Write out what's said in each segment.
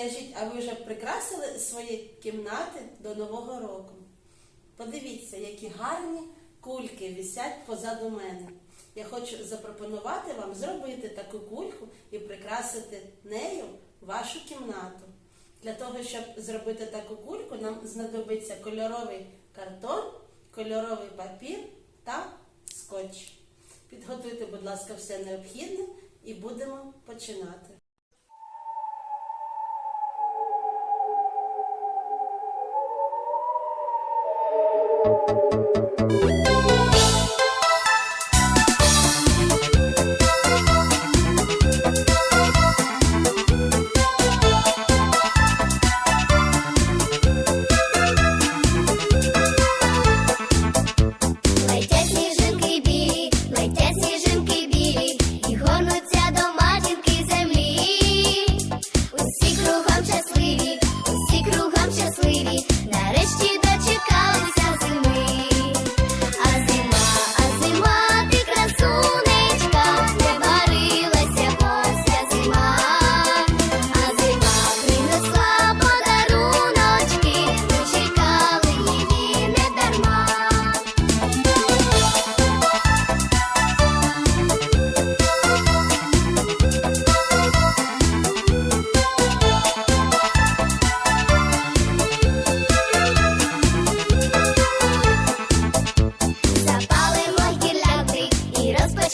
Скажіть, а ви вже прикрасили свої кімнати до Нового року? Подивіться, які гарні кульки висять позаду мене. Я хочу запропонувати вам зробити таку кульку і прикрасити нею вашу кімнату. Для того, щоб зробити таку кульку, нам знадобиться кольоровий картон, кольоровий папір та скотч. Підготуйте, будь ласка, все необхідне і будемо починати.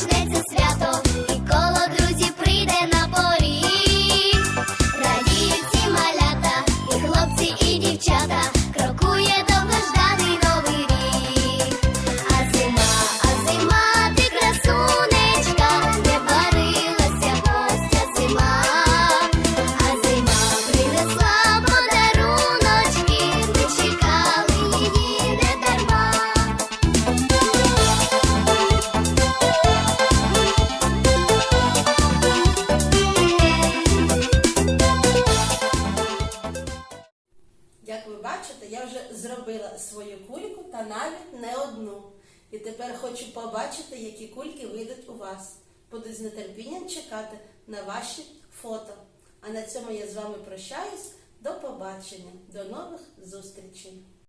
І зробила свою кульку та навіть не одну. І тепер хочу побачити, які кульки вийдуть у вас. Буду з нетерпінням чекати на ваші фото. А на цьому я з вами прощаюсь. До побачення, до нових зустрічей!